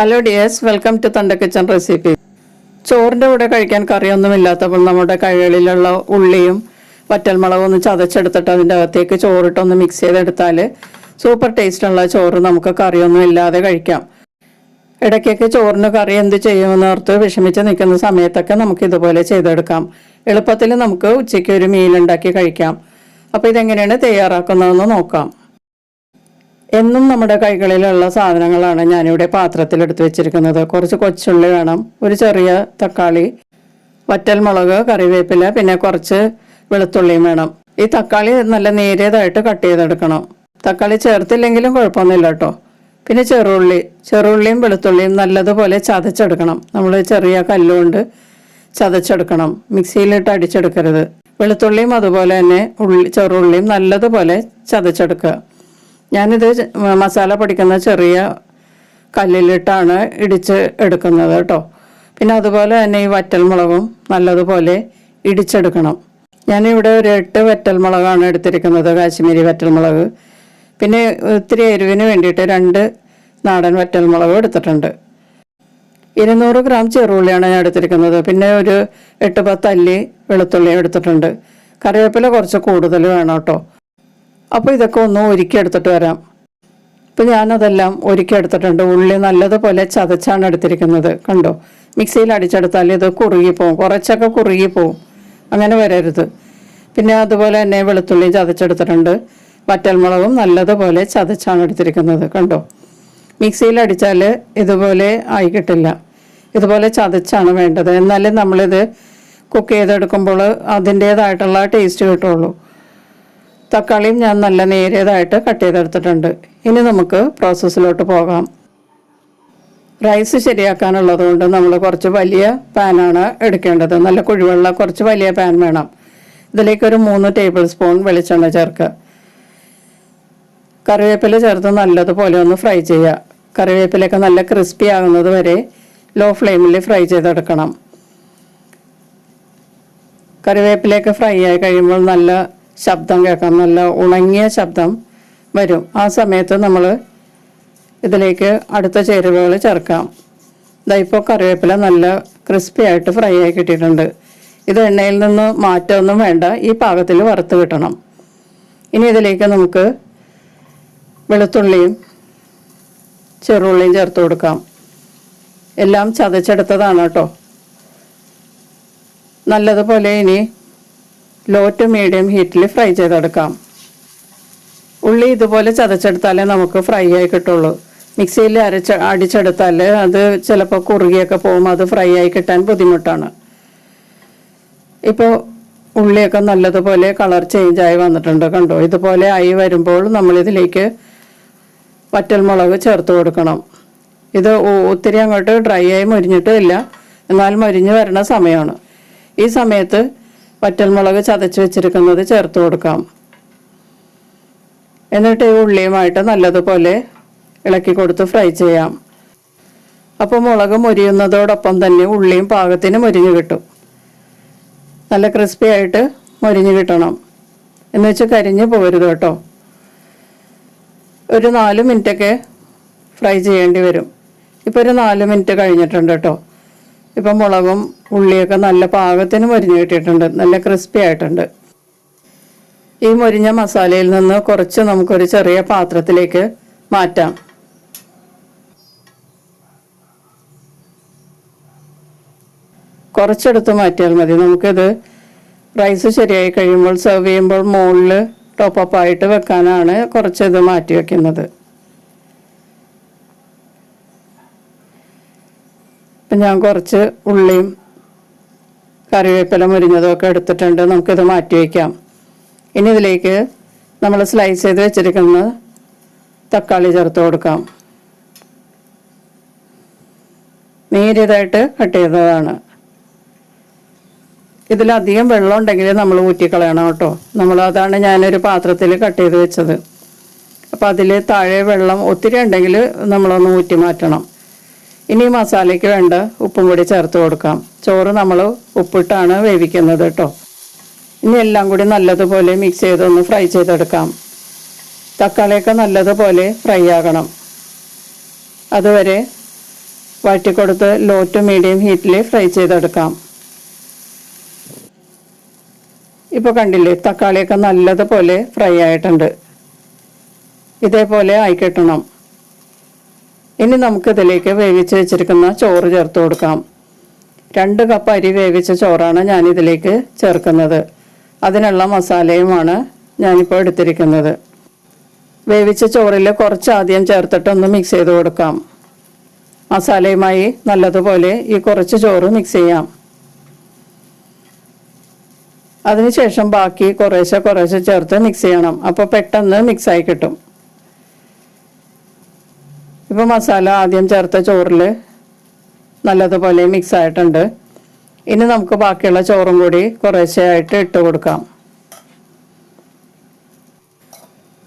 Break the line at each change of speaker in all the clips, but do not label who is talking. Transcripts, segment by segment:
Hello dears welcome to തണ്ട kitchen recipe ചോറിന്റെ കൂടെ കഴിക്കാൻ കറിയൊന്നും ഇല്ലാത്തപ്പോൾ നമ്മുടെ കൈകളിലുള്ള ഉള്ളിയും വറ്റൽമുളകും ഒന്ന് ചതച്ചെടുത്തിട്ട് അതിന്റെ അകത്തേക്ക് ചോറിട്ടൊന്ന് മിക്സ് ചെയ്തെടുത്താൽ സൂപ്പർ ടേസ്റ്റുള്ള ചോറ് നമുക്ക് കറിയൊന്നും ഇല്ലാതെ കഴിക്കാം. ഇടയ്ക്കൊക്കെ ചോറിന് കറി എന്ത് ചെയ്യുമെന്ന് ഓർത്ത് വിഷമിച്ച് നിൽക്കുന്ന സമയത്തൊക്കെ നമുക്ക് ഇതുപോലെ ചെയ്തെടുക്കാം. എളുപ്പത്തിൽ നമുക്ക് ഉച്ചയ്ക്ക് ഒരു മീൽ ഉണ്ടാക്കി കഴിക്കാം. അപ്പോൾ ഇതെങ്ങനെയാണ് തയ്യാറാക്കുന്നതെന്ന് നോക്കാം. എന്നും നമ്മുടെ കൈകളിലുള്ള സാധനങ്ങളാണ് ഞാനിവിടെ പാത്രത്തിൽ എടുത്തു വെച്ചിരിക്കുന്നത്. കുറച്ച് കൊച്ചുള്ളി വേണം ഒരു ചെറിയ തക്കാളി വറ്റൽ മുളക് കറിവേപ്പില പിന്നെ കുറച്ച് വെളുത്തുള്ളിയും വേണം. ഈ തക്കാളി നല്ല നേരിയതായിട്ട് കട്ട് ചെയ്തെടുക്കണം. തക്കാളി ചേർത്തില്ലെങ്കിലും കുഴപ്പമൊന്നുമില്ല കേട്ടോ. പിന്നെ ചെറുള്ളി ചെറുള്ളിയും വെളുത്തുള്ളിയും നല്ലതുപോലെ ചതച്ചെടുക്കണം. നമ്മൾ ചെറിയ കല്ലുകൊണ്ട് ചതച്ചെടുക്കണം. മിക്സിയിലിട്ട് അടിച്ചെടുക്കരുത്. വെളുത്തുള്ളിയും അതുപോലെ തന്നെ ഉള്ളി ചെറുള്ളിയും നല്ലതുപോലെ ചതച്ചെടുക്കുക. ഞാനിത് മസാല പൊടിക്കുന്ന ചെറിയ കല്ലിലിട്ടാണ് ഇടിച്ച് എടുക്കുന്നത് കേട്ടോ. പിന്നെ അതുപോലെ തന്നെ ഈ വറ്റൽമുളകും നല്ലതുപോലെ ഇടിച്ചെടുക്കണം. ഞാനിവിടെ ഒരു എട്ട് വറ്റൽമുളകാണ് എടുത്തിരിക്കുന്നത് കാശ്മീരി വറ്റൽമുളക്. പിന്നെ ഒത്തിരി എരിവിന് വേണ്ടിയിട്ട് രണ്ട് നാടൻ വറ്റൽമുളകും എടുത്തിട്ടുണ്ട്. ഇരുന്നൂറ് ഗ്രാം ചെറുള്ളിയാണ് ഞാൻ എടുത്തിരിക്കുന്നത്. പിന്നെ ഒരു എട്ട് പത്ത് അല്ലി വെളുത്തുള്ളി എടുത്തിട്ടുണ്ട്. കറിവേപ്പില കുറച്ച് കൂടുതൽ വേണം കേട്ടോ. അപ്പോൾ ഇതൊക്കെ ഒന്ന് ഒരുക്കി എടുത്തിട്ട് വരാം. അപ്പോൾ ഞാനതെല്ലാം ഒരുക്കി എടുത്തിട്ടുണ്ട്. ഉള്ളി നല്ലതുപോലെ ചതച്ചാണ് എടുത്തിരിക്കുന്നത്. കണ്ടോ? മിക്സിയിൽ അടിച്ചെടുത്താൽ ഇത് കുറുകി പോകും കുറച്ചൊക്കെ കുറുകി പോവും അങ്ങനെ വരരുത്. പിന്നെ അതുപോലെ തന്നെ വെളുത്തുള്ളി ചതച്ചെടുത്തിട്ടുണ്ട്. വറ്റൽമുളകും നല്ലതുപോലെ ചതച്ചാണ് എടുത്തിരിക്കുന്നത്. കണ്ടോ? മിക്സിയിൽ അടിച്ചാൽ ഇതുപോലെ ആയി കിട്ടില്ല. ഇതുപോലെ ചതച്ചാണ് വേണ്ടത്. എന്നാലേ നമ്മളിത് കുക്ക് ചെയ്തെടുക്കുമ്പോൾ അതിന്റേതായിട്ടുള്ള ടേസ്റ്റ് കിട്ടുള്ളൂ തക്കാളിയും ഞാൻ നല്ല നേരിയതായിട്ട് കട്ട് ചെയ്തെടുത്തിട്ടുണ്ട്. ഇനി നമുക്ക് പ്രോസസ്സിലോട്ട് പോകാം. റൈസ് ശരിയാക്കാനുള്ളത് കൊണ്ട് നമ്മൾ കുറച്ച് വലിയ പാനാണ് എടുക്കേണ്ടത്. നല്ല കുഴിവെള്ള കുറച്ച് വലിയ പാൻ വേണം. ഇതിലേക്ക് ഒരു മൂന്ന് ടേബിൾ സ്പൂൺ വെളിച്ചെണ്ണ ചേർക്കുക. കറിവേപ്പില ചേർത്ത് നല്ലതുപോലെ ഒന്ന് ഫ്രൈ ചെയ്യുക. കറിവേപ്പിലയൊക്കെ നല്ല ക്രിസ്പി ആകുന്നത് വരെ ലോ ഫ്ലെയിമിൽ ഫ്രൈ ചെയ്തെടുക്കണം. കറിവേപ്പിലയൊക്കെ ഫ്രൈ ആയി കഴിയുമ്പോൾ നല്ല ശബ്ദം കേൾക്കാം. നല്ല ഉണങ്ങിയ ശബ്ദം വരും. ആ സമയത്ത് നമ്മൾ ഇതിലേക്ക് അടുത്ത ചേരുവകൾ ചേർക്കാം. ഇതായിപ്പോൾ കറിവേപ്പില നല്ല ക്രിസ്പി ആയിട്ട് ഫ്രൈ ആയി കിട്ടിയിട്ടുണ്ട്. ഇത് എണ്ണയിൽ നിന്ന് മാറ്റമൊന്നും വേണ്ട. ഈ പാകത്തിൽ വറുത്ത് കിട്ടണം. ഇനി ഇതിലേക്ക് നമുക്ക് വെളുത്തുള്ളിയും ചെറുള്ളിയും ചേർത്ത് കൊടുക്കാം. എല്ലാം ചതച്ചെടുത്തതാണ് കേട്ടോ. നല്ലതുപോലെ ഇനി ലോ ടു മീഡിയം ഹീറ്റിൽ ഫ്രൈ ചെയ്തെടുക്കാം. ഉള്ളി ഇതുപോലെ ചതച്ചെടുത്താലേ നമുക്ക് ഫ്രൈ ആയി കിട്ടുള്ളൂ. മിക്സിയിൽ അരച്ച അടിച്ചെടുത്താൽ അത് ചിലപ്പോൾ കുറുകിയൊക്കെ പോകും. അത് ഫ്രൈ ആയി കിട്ടാൻ ബുദ്ധിമുട്ടാണ്. ഇപ്പോൾ ഉള്ളിയൊക്കെ നല്ലതുപോലെ കളർ ചേഞ്ച് ആയി വന്നിട്ടുണ്ട് കണ്ടോ? ഇതുപോലെ ആയി വരുമ്പോൾ നമ്മളിതിലേക്ക് വറ്റൽമുളക് ചേർത്ത് കൊടുക്കണം. ഇത് ഒത്തിരി അങ്ങോട്ട് ഡ്രൈ ആയി മുരിഞ്ഞിട്ടും ഇല്ല. എന്നാൽ മുരിഞ്ഞ് വരണ സമയമാണ്. ഈ സമയത്ത് വറ്റൽമുളക് ചതച്ച് വെച്ചിരിക്കുന്നത് ചേർത്ത് കൊടുക്കാം. എന്നിട്ട് ഈ ഉള്ളിയുമായിട്ട് നല്ലതുപോലെ ഇളക്കി കൊടുത്ത് ഫ്രൈ ചെയ്യാം. അപ്പോൾ മുളക് മൊരിയുന്നതോടൊപ്പം തന്നെ ഉള്ളിയും പാകത്തിന് മൊരിഞ്ഞു കിട്ടും. നല്ല ക്രിസ്പി ആയിട്ട് മൊരിഞ്ഞു കിട്ടണം. എന്ന് കരിഞ്ഞ് കരിഞ്ഞു പോകരുത് കേട്ടോ. ഒരു നാല് മിനിറ്റൊക്കെ ഫ്രൈ ചെയ്യേണ്ടി വരും. ഇപ്പോൾ ഒരു നാല് മിനിറ്റ് കഴിഞ്ഞിട്ടുണ്ട് കേട്ടോ. ഇപ്പം മുളകും ഉള്ളിയൊക്കെ നല്ല പാകത്തിന് മൊരിഞ്ഞ് കിട്ടിയിട്ടുണ്ട്. നല്ല ക്രിസ്പി ആയിട്ടുണ്ട്. ഈ മൊരിഞ്ഞ മസാലയിൽ നിന്ന് കുറച്ച് നമുക്കൊരു ചെറിയ പാത്രത്തിലേക്ക് മാറ്റാം. കുറച്ചെടുത്ത് മാറ്റിയാൽ മതി. നമുക്കിത് റൈസ് ശരിയായി കഴിയുമ്പോൾ സെർവ് ചെയ്യുമ്പോൾ മുകളിൽ ആയിട്ട് വെക്കാനാണ് കുറച്ച് ഇത് മാറ്റി വെക്കുന്നത്. ഇപ്പം ഞാൻ കുറച്ച് ഉള്ളിയും കറിവേപ്പില മുരിഞ്ഞതും ഒക്കെ എടുത്തിട്ടുണ്ട്. നമുക്കിത് മാറ്റി വയ്ക്കാം. ഇനി ഇതിലേക്ക് നമ്മൾ സ്ലൈസ് ചെയ്ത് വെച്ചിരിക്കുന്ന തക്കാളി ചേർത്ത് കൊടുക്കാം. നേരിയതായിട്ട് കട്ട് ചെയ്തതാണ്. ഇതിലധികം വെള്ളം ഉണ്ടെങ്കിൽ നമ്മൾ ഊറ്റിക്കളയണം കേട്ടോ. നമ്മൾ അതാണ് ഞാനൊരു പാത്രത്തിൽ കട്ട് ചെയ്ത് വെച്ചത്. അപ്പോൾ അതിൽ താഴെ വെള്ളം ഒത്തിരി ഉണ്ടെങ്കിൽ നമ്മളൊന്ന് ഊറ്റി മാറ്റണം. ഇനി മസാലയ്ക്ക് വേണ്ട ഉപ്പും കൂടി ചേർത്ത് കൊടുക്കാം. ചോറ് നമ്മൾ ഉപ്പിട്ടാണ് വേവിക്കുന്നത് കേട്ടോ ഇനി എല്ലാം കൂടി നല്ലതുപോലെ മിക്സ് ചെയ്തൊന്ന് ഫ്രൈ ചെയ്തെടുക്കാം. തക്കാളിയൊക്കെ നല്ലതുപോലെ ഫ്രൈ ആകണം. അതുവരെ വഴറ്റിക്കൊടുത്ത് ലോ ടു മീഡിയം ഹീറ്റിൽ ഫ്രൈ ചെയ്തെടുക്കാം. ഇപ്പോൾ കണ്ടില്ലേ തക്കാളിയൊക്കെ നല്ലതുപോലെ ഫ്രൈ ആയിട്ടുണ്ട്. ഇതേപോലെ ആയി ഇനി നമുക്ക് ഇതിലേക്ക് വേവിച്ച് വെച്ചിരിക്കുന്ന ചോറ് ചേർത്ത് കൊടുക്കാം. രണ്ട് കപ്പ് അരി വേവിച്ച ചോറാണ് ഞാൻ ഇതിലേക്ക് ചേർക്കുന്നത്. അതിനുള്ള മസാലയുമാണ് ഞാനിപ്പോൾ എടുത്തിരിക്കുന്നത്. വേവിച്ച ചോറിൽ കുറച്ച് ആദ്യം ചേർത്തിട്ടൊന്ന് മിക്സ് ചെയ്ത് കൊടുക്കാം. മസാലയുമായി നല്ലതുപോലെ ഈ കുറച്ച് ചോറ് മിക്സ് ചെയ്യാം. അതിനുശേഷം ബാക്കി കുറേശ്ശെ കുറേശ്ശെ ചേർത്ത് മിക്സ് ചെയ്യണം. അപ്പോൾ പെട്ടെന്ന് മിക്സായി കിട്ടും. ഇപ്പോൾ മസാല ആദ്യം ചേർത്ത ചോറിൽ നല്ലതുപോലെ മിക്സ് ആയിട്ടുണ്ട്. ഇനി നമുക്ക് ബാക്കിയുള്ള ചോറും കൂടി കുറേശ്ശെ ആയിട്ട് ഇട്ട് കൊടുക്കാം.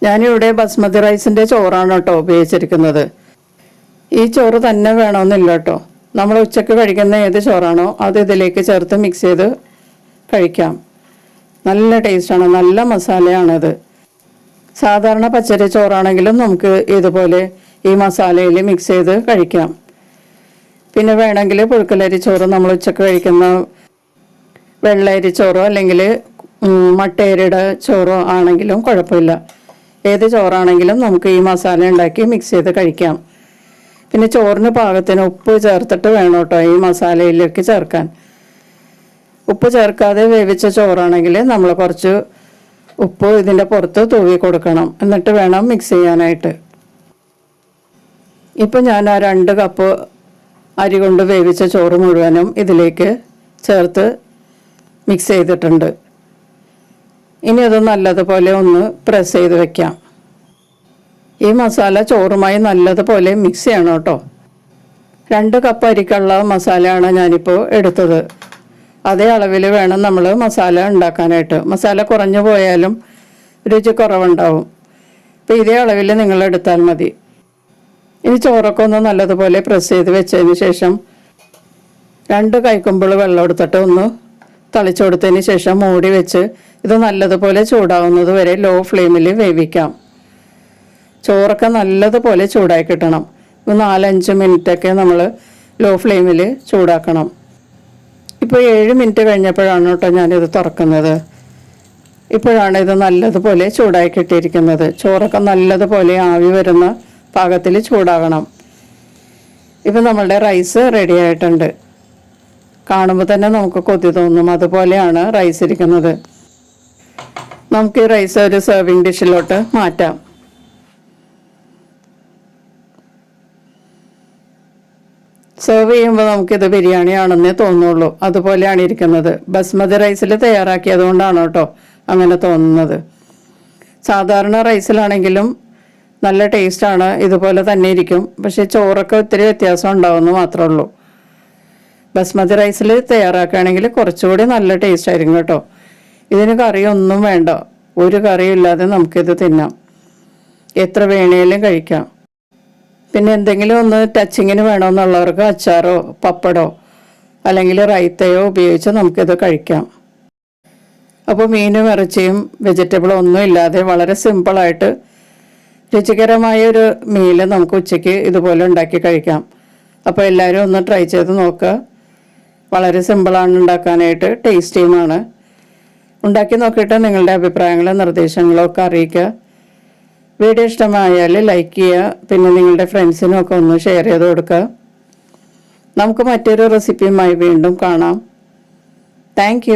ഞാനിവിടെ ബസ്മതി റൈസിന്റെ ചോറാണ് കേട്ടോ ഉപയോഗിച്ചിരിക്കുന്നത്. ഈ ചോറ് തന്നെ വേണമെന്നില്ല കേട്ടോ. നമ്മൾ ഉച്ചയ്ക്ക് കഴിക്കുന്ന ഏത് ചോറാണോ അത് ഇതിലേക്ക് ചേർത്ത് മിക്സ് ചെയ്ത് കഴിക്കാം. നല്ല ടേസ്റ്റാണ് നല്ല മസാലയാണത്. സാധാരണ പച്ചരി ചോറാണെങ്കിലും നമുക്ക് ഇതുപോലെ ഈ മസാലയിൽ മിക്സ് ചെയ്ത് കഴിക്കാം. പിന്നെ വേണമെങ്കിൽ പുഴുക്കലരി ചോറ് നമ്മൾ ഉച്ചയ്ക്ക് കഴിക്കുന്ന വെള്ളരി ചോറോ അല്ലെങ്കിൽ മട്ടേരിയുടെ ചോറോ ആണെങ്കിലും കുഴപ്പമില്ല. ഏത് ചോറാണെങ്കിലും നമുക്ക് ഈ മസാല ഉണ്ടാക്കി മിക്സ് ചെയ്ത് കഴിക്കാം. പിന്നെ ചോറിന് പാകത്തിന് ഉപ്പ് ചേർത്തിട്ട് വേണം കേട്ടോ ഈ മസാലയിലേക്ക് ചേർക്കാൻ. ഉപ്പ് ചേർക്കാതെ വേവിച്ച ചോറാണെങ്കിൽ നമ്മൾ കുറച്ച് ഉപ്പ് ഇതിന്റെ പുറത്ത് തൂവി കൊടുക്കണം. എന്നിട്ട് വേണം മിക്സ് ചെയ്യാനായിട്ട്. ഇപ്പം ഞാൻ ആ രണ്ട് കപ്പ് അരി കൊണ്ട് വേവിച്ച ചോറ് മുഴുവനും ഇതിലേക്ക് ചേർത്ത് മിക്സ് ചെയ്തിട്ടുണ്ട്. ഇനി അത് നല്ലതുപോലെ ഒന്ന് പ്രസ് ചെയ്ത് വെക്കാം. ഈ മസാല ചോറുമായി നല്ലതുപോലെ മിക്സ് ചെയ്യണം കേട്ടോ. രണ്ട് കപ്പ് അരിക്കുള്ള മസാലയാണ് ഞാനിപ്പോൾ എടുത്തത്. അതേ അളവിൽ വേണം നമ്മൾ മസാല ഉണ്ടാക്കാനായിട്ട്. മസാല കുറഞ്ഞു പോയാലും രുചി കുറവുണ്ടാവും. അപ്പോൾ ഇതേ അളവിൽ നിങ്ങൾ എടുത്താൽ മതി. ഇനി ചോറൊക്കെ ഒന്ന് നല്ലതുപോലെ പ്രസ് ചെയ്ത് വെച്ചതിന് ശേഷം രണ്ട് കൈക്കുമ്പോൾ വെള്ളം എടുത്തിട്ട് ഒന്ന് തളിച്ചു കൊടുത്തതിന് ശേഷം മൂടി വെച്ച് ഇത് നല്ലതുപോലെ ചൂടാവുന്നത് വരെ ലോ ഫ്ലെയിമിൽ വേവിക്കാം. ചോറൊക്കെ നല്ലതുപോലെ ചൂടായി കിട്ടണം. ഒരു നാലഞ്ച് മിനിറ്റൊക്കെ നമ്മൾ ലോ ഫ്ലെയിമിൽ ചൂടാക്കണം. ഇപ്പോൾ ഏഴ് മിനിറ്റ് കഴിഞ്ഞപ്പോഴാണ് കേട്ടോ ഞാനിത് തുറക്കുന്നത്. ഇപ്പോഴാണ് ഇത് നല്ലതുപോലെ ചൂടായി കിട്ടിയിരിക്കുന്നത്. ചോറൊക്കെ നല്ലതുപോലെ ആവി വരുന്ന പാകത്തിൽ ചൂടാകണം. ഇപ്പം നമ്മളുടെ റൈസ് റെഡി ആയിട്ടുണ്ട്. കാണുമ്പോൾ തന്നെ നമുക്ക് കൊതി തോന്നും. അതുപോലെയാണ് റൈസ് ഇരിക്കുന്നത്. നമുക്ക് ഈ റൈസ് ഒരു സെർവിങ് ഡിഷിലോട്ട് മാറ്റാം. സെർവ് ചെയ്യുമ്പോൾ നമുക്കിത് ബിരിയാണിയാണെന്നേ തോന്നുള്ളൂ. അതുപോലെയാണ് ഇരിക്കുന്നത്. ബസ്മതി റൈസിൽ തയ്യാറാക്കിയതുകൊണ്ടാണ് കേട്ടോ അങ്ങനെ തോന്നുന്നത്. സാധാരണ റൈസിലാണെങ്കിലും നല്ല ടേസ്റ്റാണ് ഇതുപോലെ തന്നെ ഇരിക്കും. പക്ഷേ ചോറൊക്കെ ഒത്തിരി വ്യത്യാസം ഉണ്ടാവുമെന്ന് മാത്രമേ ഉള്ളൂ. ബസ്മതി റൈസിൽ തയ്യാറാക്കുകയാണെങ്കിൽ കുറച്ചുകൂടി നല്ല ടേസ്റ്റ് ആയിരിക്കും കേട്ടോ. ഇതിന് കറിയൊന്നും വേണ്ട. ഒരു കറിയും ഇല്ലാതെ നമുക്കിത് തിന്നാം. എത്ര വേണേലും കഴിക്കാം. പിന്നെ എന്തെങ്കിലും ഒന്ന് ടച്ചിങ്ങിന് വേണമെന്നുള്ളവർക്ക് അച്ചാറോ പപ്പടോ അല്ലെങ്കിൽ റൈത്തയോ ഉപയോഗിച്ച് നമുക്കിത് കഴിക്കാം. അപ്പോൾ മീനും ഇറച്ചിയും വെജിറ്റബിളും ഒന്നും ഇല്ലാതെ വളരെ സിമ്പിളായിട്ട് രുചികരമായ ഒരു മീൽ നമുക്ക് ഉച്ചയ്ക്ക് ഇതുപോലെ ഉണ്ടാക്കി കഴിക്കാം. അപ്പോൾ എല്ലാവരും ഒന്ന് ട്രൈ ചെയ്ത് നോക്കുക വളരെ സിമ്പിളാണ് ഉണ്ടാക്കാനായിട്ട് ടേസ്റ്റിയുമാണ് ഉണ്ടാക്കി നോക്കിയിട്ട് നിങ്ങളുടെ അഭിപ്രായങ്ങളും നിർദ്ദേശങ്ങളും ഒക്കെ അറിയിക്കുക. വീഡിയോ ഇഷ്ടമായാൽ ലൈക്ക് ചെയ്യുക. പിന്നെ നിങ്ങളുടെ ഫ്രണ്ട്സിനും ഒക്കെ ഒന്ന് ഷെയർ ചെയ്ത് കൊടുക്കുക. നമുക്ക് മറ്റൊരു റെസിപ്പിയുമായി വീണ്ടും കാണാം. താങ്ക്